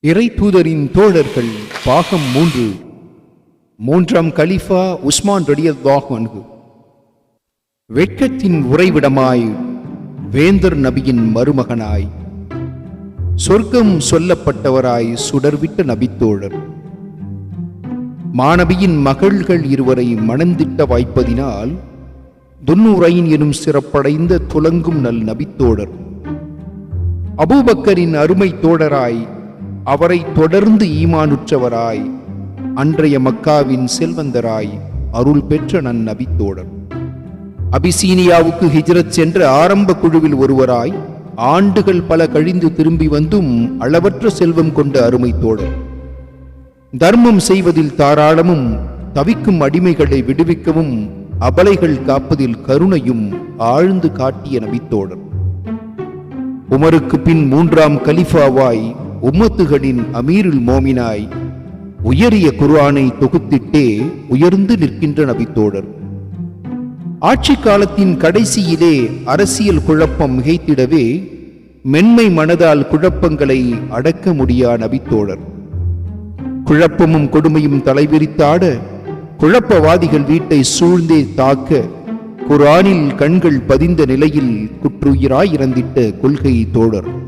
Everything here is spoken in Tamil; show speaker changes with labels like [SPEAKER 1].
[SPEAKER 1] இறை தூதரின் தோழர்கள் பாகம் மூன்று. மூன்றாம் கலிஃபா உஸ்மான் ரடியல்லாஹு வெட்கத்தின் உறைவிடமாய் வேந்தர் நபியின் மருமகனாய். சொர்க்கம் சொல்லப்பட்டவராய் சுடர்விட்ட நபித்தோழர். மாணவியின் மகள்கள் இருவரை மணந்திட்ட வாய்ப்பதினால் துன்னுரையின் எனும் சிறப்படைந்த துலங்கும் நல் நபித்தோழர். அபூபக்கரின் அருமை தோழராய் அவரை தொடர்ந்து ஈமானுற்றவராய் அன்றைய மக்காவின் செல்வந்தராய் அருள் பெற்ற நன் நபித்தோழர் அபிசீனியாவுக்கு ஹிஜ்ரத் சென்ற ஆரம்ப குழுவில் ஒருவராய் ஆண்டுகள் பல கழிந்து திரும்பி வந்தும் அளவற்ற செல்வம் கொண்ட அருமை தோழர் தர்மம் செய்வதில் தாராளமும் தவிக்கும் அடிமைகளை விடுவிக்கவும் அபலைகள் காப்பதில் கருணையும் ஆழ்ந்து காட்டிய நபித்தோழர் உமருக்கு பின் மூன்றாம் கலிஃபாவாய் உம்மத்துகளின் அமீருல் மோமினாய் உயரிய குர்ஆனை தொகுத்திட்டே உயர்ந்து நிற்கின்ற நபித்தோழர். ஆட்சி காலத்தின் கடைசியிலே அரசியல் குழப்பம் மிகைத்திடவே மென்மை மனதால் குழப்பங்களை அடக்க முடியா நபித்தோழர். குழப்பமும் கொடுமையும் தலைவிரித்தாட குழப்பவாதிகள் வீட்டை சூழ்ந்தே தாக்க குர்ஆனில் கண்கள் பதிந்த நிலையில் குற்றுயிராய் இறந்திட்ட கொள்கை தோழர்.